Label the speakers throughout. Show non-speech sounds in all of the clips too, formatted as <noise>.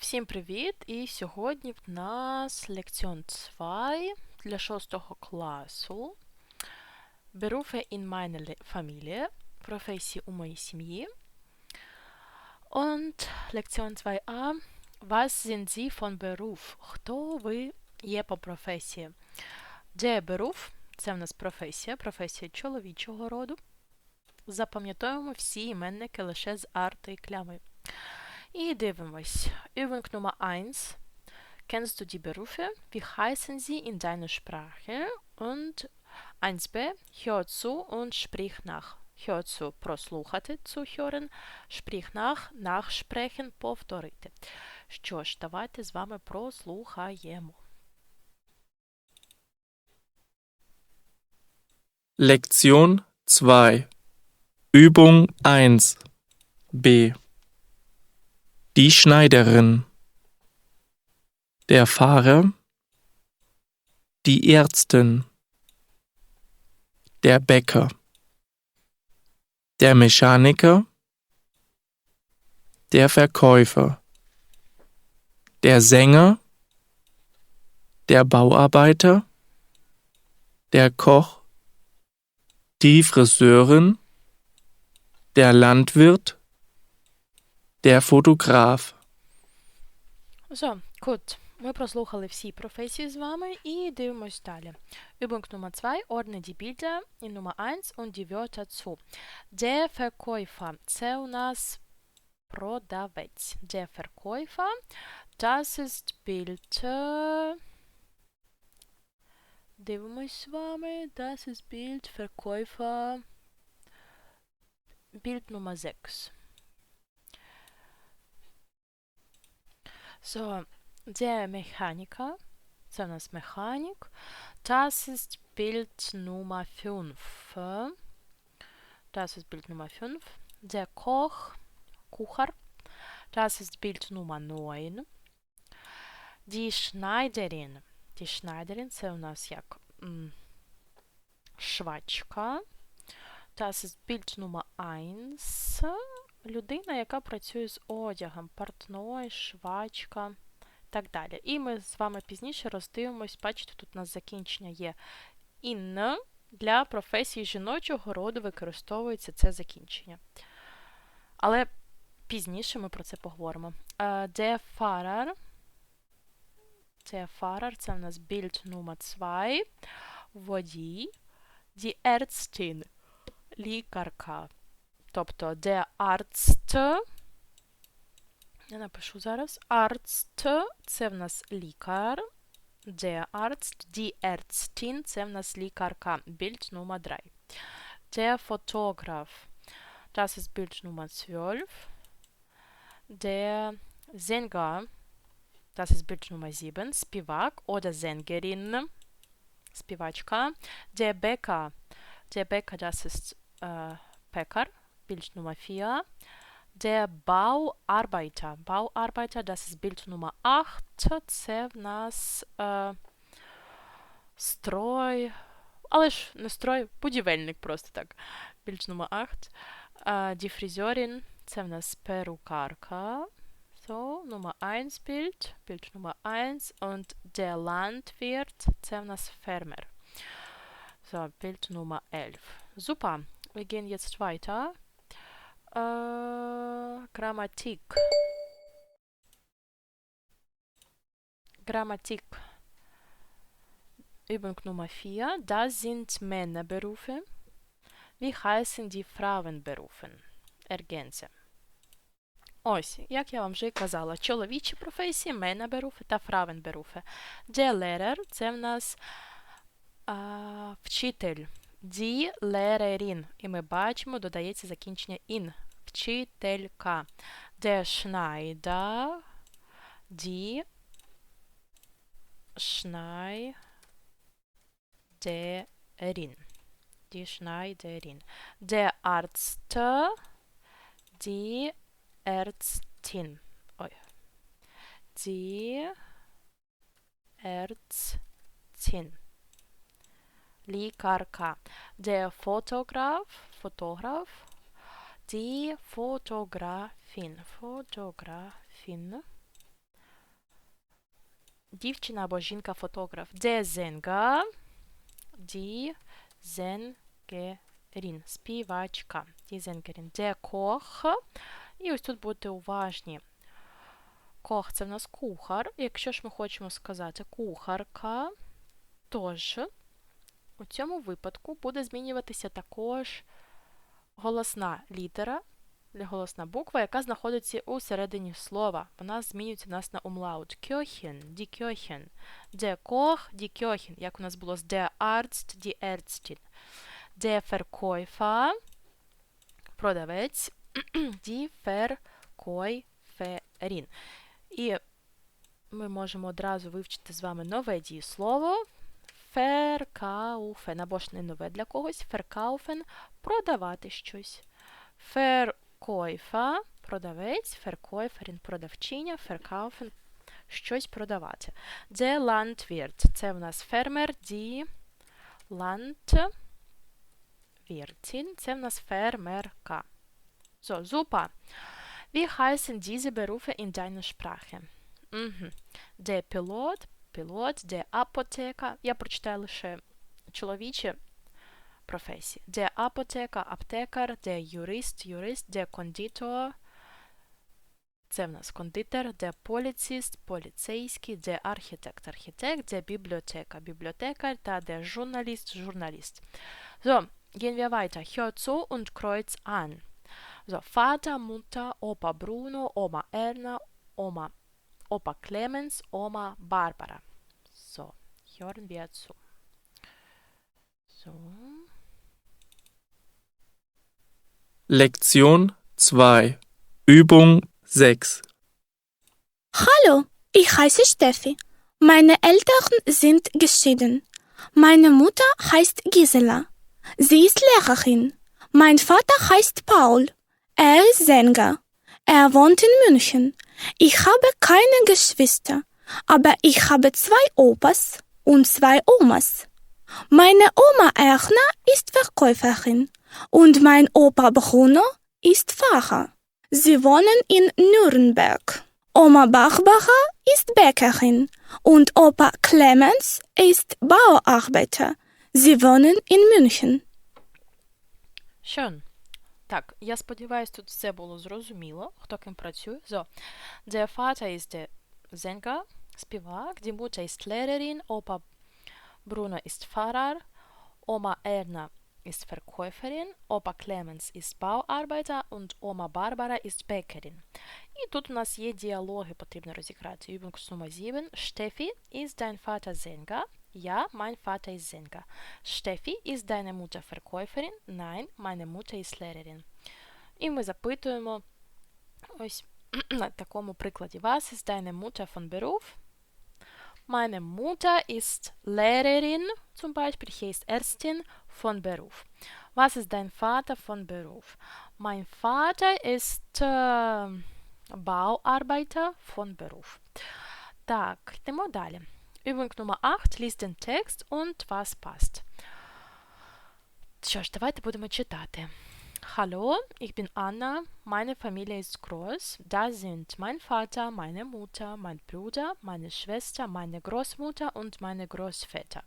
Speaker 1: Всім привіт! І сьогодні в нас лекціон 2 для 6 класу. Berufe in meiner Familie. Професії у моїй сім'ї. Und Lektion 2a. Was sind Sie von Beruf? Хто ви є по професії? Der Beruf – це в нас професія, професія чоловічого роду. Запам'ятовуємо всі іменники лише з артиклями. І дивимось. Übung Nummer 1. Kennst du die Berufe? Wie heißen sie in deiner Sprache? Und 1b. Hör zu und sprich nach. Hör zu – прослухати, zuhören. Sprich nach – nachsprechen, повторити. Що ж, давайте з вами прослухаємо.
Speaker 2: Lektion 2 Übung 1 B Die Schneiderin Der Fahrer Die Ärztin Der Bäcker Der Mechaniker Der Verkäufer Der Sänger Der Bauarbeiter Der Koch die Friseurin, der Landwirt, der Fotograf.
Speaker 1: So, gut. Ми прослухали всі професії з вами і дивимось далі. Übung Nummer 2. Ordne die Bilder in Nummer 1 und die Wörter zu. Der Verkäufer. Це у нас продавець. Der Verkäufer. Das ist Bild. äh, Дивимось з вами. Das ist Bild Verkäufer. Bild Nummer 6. So, der Mechaniker, це у нас механік. Das ist Bild Nummer 5. Das ist Bild Nummer 5. Der Koch, Kucher. Das ist Bild Nummer 9. Die Schneiderin. Die Schneiderin, це у нас як м, швачка. Das ist Bild Nummer 1. Людина, яка працює з одягом, портной, швачка так далі. І ми з вами пізніше роздивимось, бачите, тут у нас закінчення є in. Для професії жіночого роду використовується це закінчення. Але пізніше ми про це поговоримо. Е, Der Fahrer. Der Fahrer – це в нас Bild Nummer 2. Водій. Die Ärztin – лікарка. Тобто der Arzt я напишу зараз. Arzt – це в нас лікар. Der Arzt, die Ärztin – це в нас лікарка. Bild Nummer 3. Der Fotograf. Das ist Bild Nummer 12. Der Sänger. Das ist Bild Nummer 7. Spivak oder Sängerin. Spivachka. Der Bäcker. Der Bäcker, das ist äh, Bäcker. Bild Nummer 4. Der Bauarbeiter. Bauarbeiter, das ist Bild Nummer 8. Це в нас е, строй. Але ж не строй, будівельник просто так. Bild Nummer 8. Е, die Friseurin. Це в нас перукарка. So, Nummer 1 Bild. Bild Nummer 1. Und der Landwirt. Це в нас фермер. So, Bild Nummer 11. Super. Wir gehen jetzt weiter. Äh, Grammatik. Grammatik. Übung Nummer 4. Das sind Männerberufe. Wie heißen die Frauenberufe? Ergänze. Ось, як я вам вже казала, чоловічі професії, Männerberufe та Frauenberufe. Der Lehrer – це в нас а, вчитель. Lehrerin. І ми бачимо, додається закінчення in. Вчителька. Der Schneider. Die Schneiderin. Die Schneiderin. Der Arzt. Die Ärztin. Ой. Die Ärztin. Лікарка. Der Fotograf, Fotograf, die Fotografin, Fotografin, дівчина або жінка-фотограф. Der Sänger, die Sängerin, співачка. Die Sängerin. Der Koch. І ось тут будьте уважні. Кох це в нас кухар. Якщо ж ми хочемо сказати кухарка, тож у цьому випадку буде змінюватися також голосна літера, голосна буква, яка знаходиться у середині слова. Вона змінюється у нас на умлаут. Кьохен, ді Кьохен. Der Koch, die Köchin. Як у нас було з der Arzt, die Ärztin. Der Verkäufer, продавець, <clears throat> die Verkäuferin. І ми можемо одразу вивчити з вами нове дієслово. Verkaufen, або ж не нове для когось. Verkaufen – продавати щось. Verkäufer – продавець, Verkäuferin – продавчиня, Verkaufen – щось продавати. Der Landwirt – це в нас фермер, die Landwirtin – це в нас фермерка. So, super. Wie heißen diese Berufe in deiner Sprache? Mhm. Der Pilot, Pilot, der Apotheker. Я прочитаю лише чоловічі професії. Der Apotheker, аптекар, der Jurist, юрист, der Konditor. Це в нас кондитер, der Polizist, поліцейський, der Architekt, архітект, der Bibliotheker, бібліотекар та der Journalist, журналіст. So, gehen wir weiter. Hör zu und kreuz an. So, Vater, Mutter, Opa Bruno, Oma Erna, Oma, Opa Clemens, Oma Barbara. So, hören wir zu. So.
Speaker 2: Lektion 2. Übung 6.
Speaker 3: Hallo, ich heiße Steffi. Meine Eltern sind geschieden. Meine Mutter heißt Gisela. Sie ist Lehrerin. Mein Vater heißt Paul. Er ist Sänger. Er wohnt in München. Ich habe keine Geschwister, aber ich habe zwei Opas und zwei Omas. Meine Oma Erna ist Verkäuferin und mein Opa Bruno ist Pfarrer. Sie wohnen in Nürnberg. Oma Barbara ist Bäckerin und Opa Clemens ist Bauarbeiter. Sie wohnen in München.
Speaker 1: Schön. Так, я сподіваюся, тут все було зрозуміло, хто ким працює. So, der Vater ist der Sänger, співак, die Mutter ist Lehrerin, Opa Bruno ist Pfarrer, Oma Erna ist Verkäuferin, Opa Clemens ist Bauarbeiter und Oma Barbara ist Bäckerin. І тут у нас є діалоги, потрібно розіграти. Übung Nummer 7. Steffi, ist dein Vater Sänger? Ja, mein Vater ist Sänger. Steffi, ist deine Mutter Verkäuferin? Nein, meine Mutter ist Lehrerin. І ми запитуємо ось на такому прикладі. Was ist deine Mutter von Beruf? Meine Mutter ist Lehrerin, zum Beispiel. Hier ist Ärztin von Beruf. Was ist dein Vater von Beruf? Mein Vater ist äh, Bauarbeiter von Beruf. Так, йдемо далі. Übung Nummer 8. Lies den Text und was passt. Що ж, давайте будемо читати. Hallo, ich bin Anna. Meine Familie ist groß. Da sind mein Vater, meine Mutter, mein Bruder, meine Schwester, meine Großmutter und meine Großväter.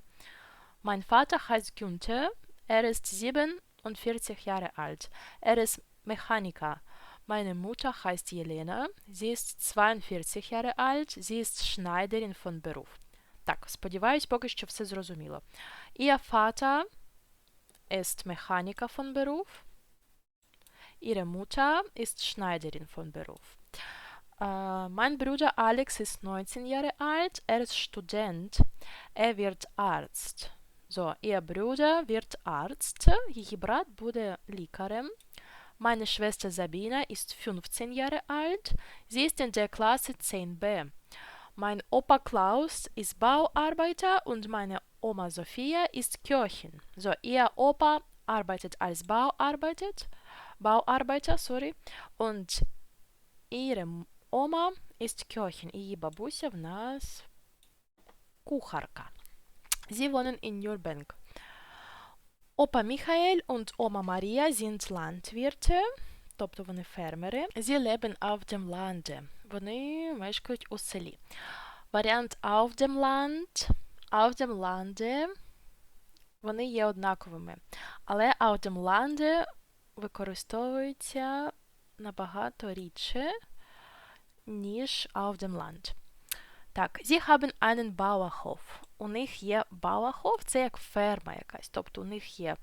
Speaker 1: Mein Vater heißt Günther. Er ist 47 Jahre alt. Er ist Mechaniker. Meine Mutter heißt Jelena. Sie ist 42 Jahre alt. Sie ist Schneiderin von Beruf. Так, сподіваюсь, поки що все зрозуміло. Ihr Vater ist Mechaniker von Beruf. Ihre Mutter ist Schneiderin von Beruf. Äh, mein Bruder Alex ist 19 Jahre alt. Er ist Student. Er wird Arzt. So, ihr Bruder wird Arzt. Її брат буде лікарем. Meine Schwester Sabina ist 15 Jahre alt. Sie ist in der Klasse 10b. Mein Opa Klaus ist Bauarbeiter und meine Oma Sophia ist Köchin. So, ihr Opa arbeitet als Bauarbeiter, Bauarbeiter, sorry, und ihre Oma ist Köchin. Її бабуся в нас кухарка. Sie wohnen in Nürnberg. Opa Michael und Oma Maria sind Landwirte, тобто вони фермери. Sie leben auf dem Lande. Вони мешкають у селі. Варіант auf dem вони є однаковими. Але auf використовується набагато рідше, ніж auf. Так, sie haben einen Bauernhof. У них є Bauernhof, це як ферма якась. Тобто у них є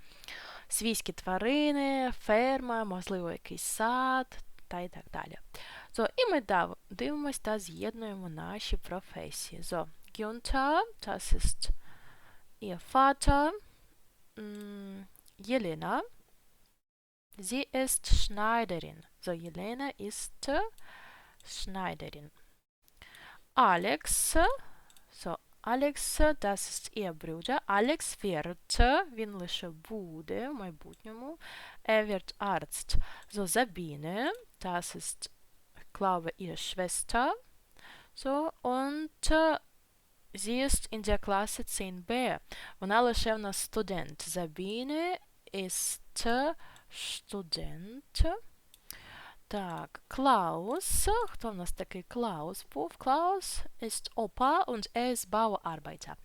Speaker 1: свійські тварини, ферма, можливо, якийсь сад та і так далі. So, і ми дав, дивимось та з'єднуємо наші професії. So, Günther, das ist ihr Vater. Mm, Jelena, sie ist Schneiderin. So, Jelena ist Schneiderin. Alex, so, Alex, das ist ihr Bruder. Alex wird, він лише буде в майбутньому. Er wird Arzt. So, Sabine, das ist, ich glaube, ihre Schwester. So, und äh, sie ist in der Klasse 10b. Вона лише в нас студент. Sabine ist äh, Student. Так, Klaus. Хто в нас такий Klaus був? Klaus ist Opa und er ist Bauarbeiter.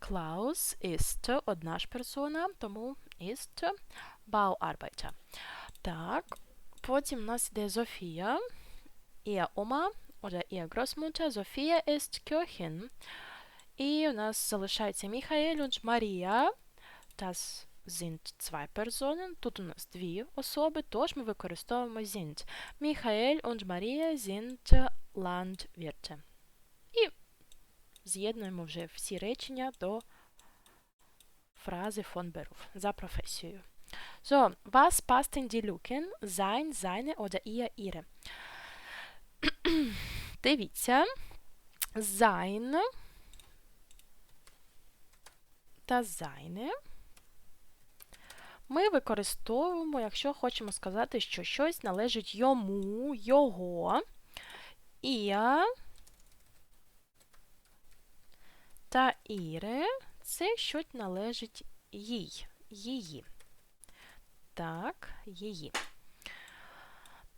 Speaker 1: Klaus ist одна ж персона, тому ist Bauarbeiter. Так, потім у нас йде Соphia. Ihr Oma oder ihr Großmutter. Sophia ist Köchin. І у нас залишається Міхаель und Maria. Das sind zwei Personen. Тут у нас дві особи, тож ми використовуємо sind. Міхаель und Maria sind Landwirte. І з'єднуємо вже всі речення до фрази von Beruf за професією. So, was passt in die Lücken? Sein, seine oder ihr, ihre? Дивіться. Sein та seine ми використовуємо, якщо хочемо сказати, що щось належить йому, його, ihr та ihre – це щось належить їй, її. Так, її.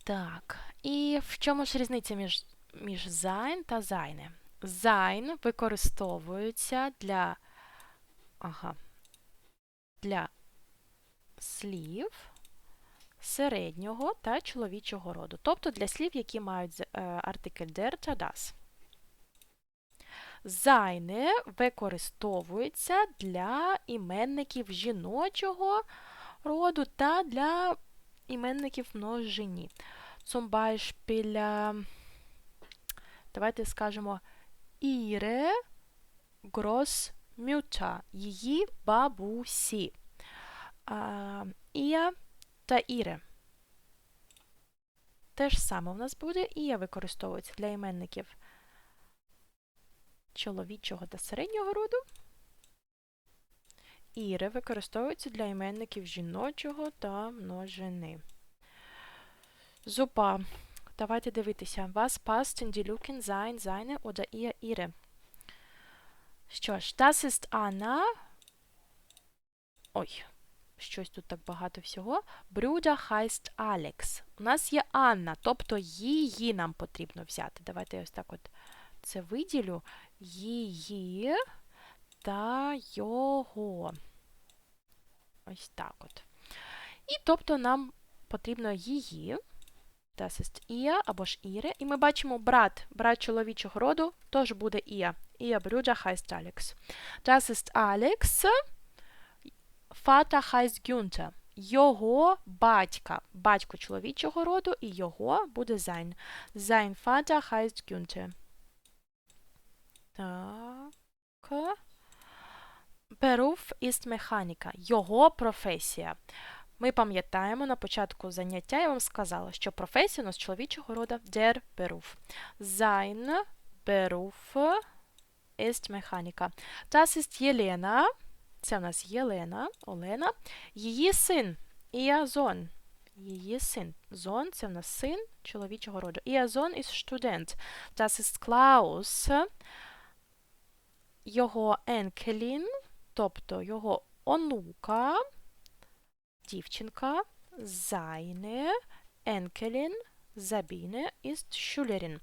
Speaker 1: Так, і в чому ж різниця між, між sein та seine? Sein використовується для, ага, для слів середнього та чоловічого роду. Тобто для слів, які мають е, артикль der та das. Seine використовується для іменників жіночого роду та для іменників множині. Zum Beispiel, е, давайте скажемо ihre Großmutter, її бабусі. Ія та Іре. Те ж саме у нас буде Ія використовується для іменників чоловічого та середнього роду. Іре використовується для іменників жіночого та множини. Зупа. Давайте дивитися. Was passt die Lücken sein, seine oder ihr, ihre? Що ж, das ist Anna. Ой, щось тут так багато всього. Bruder heißt Alex. У нас є Анна, тобто її нам потрібно взяти. Давайте я ось так от це виділю. Її та його. Ось так от. І тобто нам потрібно її. Das ist ihr або Іре. І ми бачимо брат, брат чоловічого роду, теж буде Ihr. Ihr Bruder heißt Alex. Das ist Alex. Vater heißt Günther. Його батька. Батько чоловічого роду, і його буде sein. Sein Vater heißt Günther. Так. Beruf ist Mechanika. Його професія. Ми пам'ятаємо, на початку заняття я вам сказала, що професія у нас чоловічого роду der Beruf. Sein Beruf ist Mechanika. Das ist Jelena. Це в нас Єлена, Олена. Її син Іазон. Її син. Зон це в нас син чоловічого роду. Іазон із студент. Das ist Klaus. Його енкелін, тобто його онука, дівчинка, seine Enkelin Sabine ist Schülerin.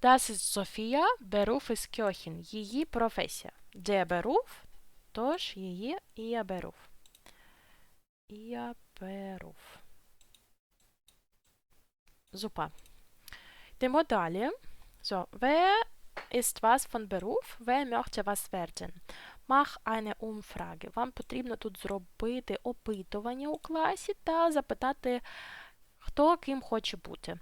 Speaker 1: Das ist Sophia, Beruf ist Köchin. Її професія. Der Beruf, тож її ihr Beruf. Ihr Beruf. Super. Йдемо далі. So, wer ist was von Beruf? Wer möchte was werden? Mach eine Umfrage. Вам потрібно тут зробити опитування у класі та запитати, хто ким хоче бути.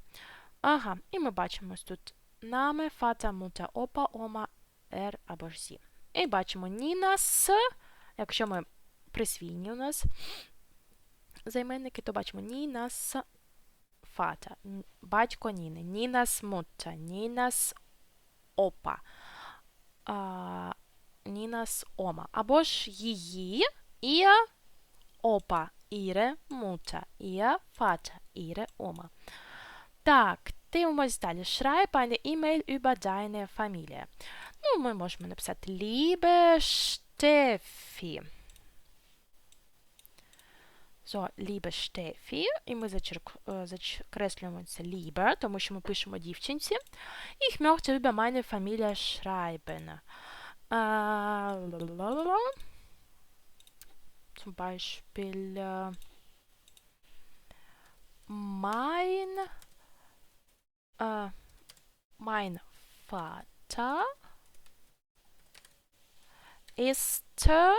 Speaker 1: Ага, і ми бачимо тут Name, Vater, Mutter, Opa, Oma, er або ж sie. І бачимо Нінас. Якщо ми присвійні у нас займенники, то бачимо Нінас н- батько Ніни, Нінас Mutter, Нінас Опа, а, Нінас Ома. Або ж її, ihr Opa, ihre Mutter, ihr Vater, ihre Oma. Так, дивимось далі. Schreib eine E-Mail über deine Familie. Ну, ми можемо написати Liebe Steffi. So, liebe Steffi. І ми зачерк... е, зачкреслюємо це liebe, тому що ми пишемо дівчинці. Ich möchte über meine Familie schreiben. Äh, lalalala. Zum Beispiel äh, mein, äh, mein Vater ist äh,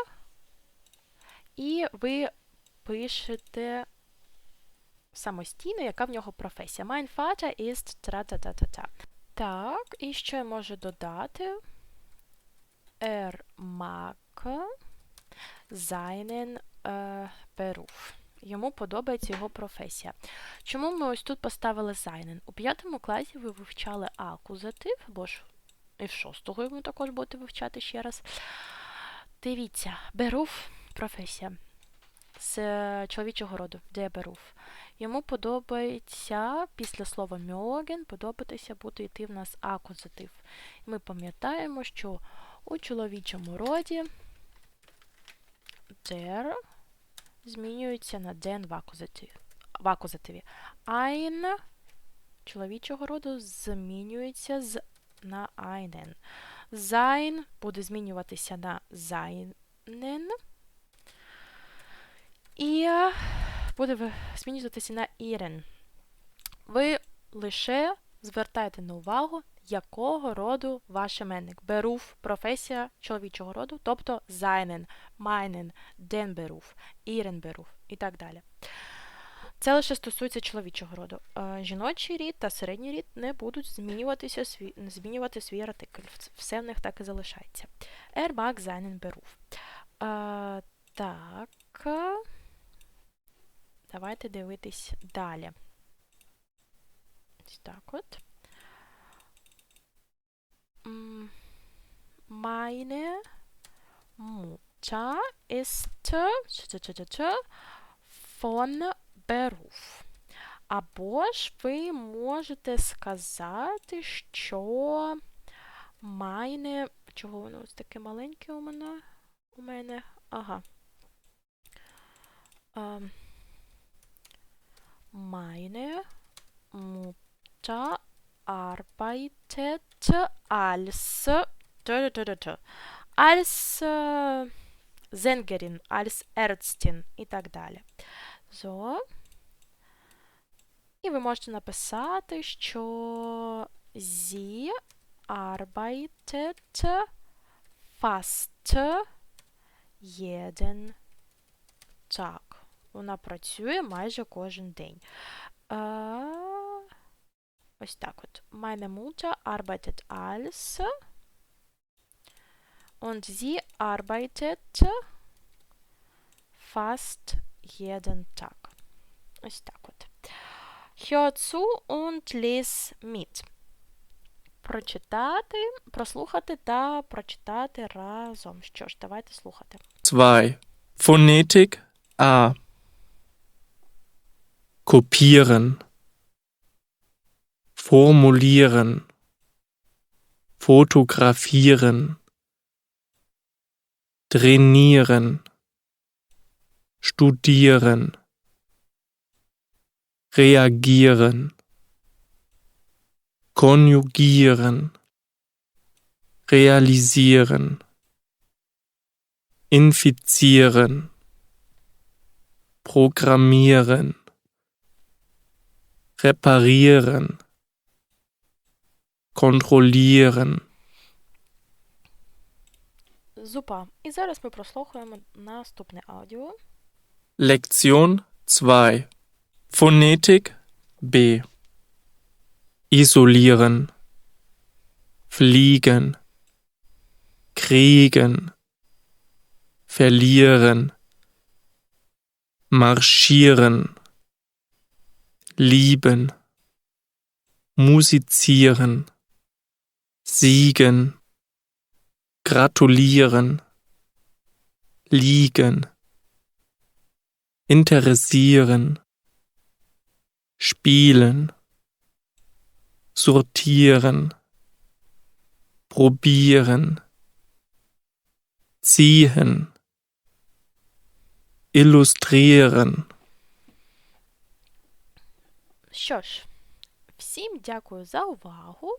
Speaker 1: і ви пишете самостійно, яка в нього професія. Mein Vater ist тра-та-та-та-та. Так, і що я можу додати? Mag seinen äh, Beruf. Йому подобається його професія. Чому ми ось тут поставили seinen? У п'ятому класі ви вивчали акузатив, або ж і в шостого ви також будете вивчати ще раз. Дивіться, Beruf – професія з чоловічого роду, де Beruf. Йому подобається після слова mögen подобатися буде йти в нас акузатив. Ми пам'ятаємо, що у чоловічому роді der змінюється на den в акузативі. Ein чоловічого роду змінюється з на einen. Sein буде змінюватися на seinen. І буде змінюватися на ihren. Ви лише звертаєте на увагу, якого роду ваш іменник. Беруф професія чоловічого роду, тобто den Beruf, ihren Beruf і так далі. Це лише стосується чоловічого роду. Е, Жіночий рід та середній рід не будуть змінюватися свій, змінювати свій артикль. Все в них так і залишається. Mag seinen Beruf. Е, так. Давайте дивитись далі. Так от. Meine Mutter ist von Beruf. Або ж ви можете сказати, що meine... Чого воно ось таке маленьке у мене? У мене? Ага. Ем, Meine Mutter arbeitet als als äh, Sängerin, als Ärztin і так далі. So. І ви можете написати, що sie arbeitet fast jeden Tag. Вона працює майже кожен день. Е, ось так от. Meine Mutter arbeitet als und sie arbeitet fast jeden Tag. Ось так от. Hör zu und lies mit. Прочитати, прослухати та прочитати разом. Що ж, давайте слухати.
Speaker 2: 2. Phonetik A. Kopieren. Formulieren. Fotografieren. Trainieren. Studieren. Reagieren. konjugieren, realisieren, infizieren, programmieren, reparieren, kontrollieren.
Speaker 1: Зупа. І зараз ми прослухаємо наступне аудіо.
Speaker 2: Lektion 2 Phonetik B Isolieren Fliegen Kriegen Verlieren Marschieren Lieben Musizieren Siegen Gratulieren Liegen interessieren, spielen, sortieren, probieren, ziehen, illustrieren.
Speaker 1: Що ж, всім дякую за увагу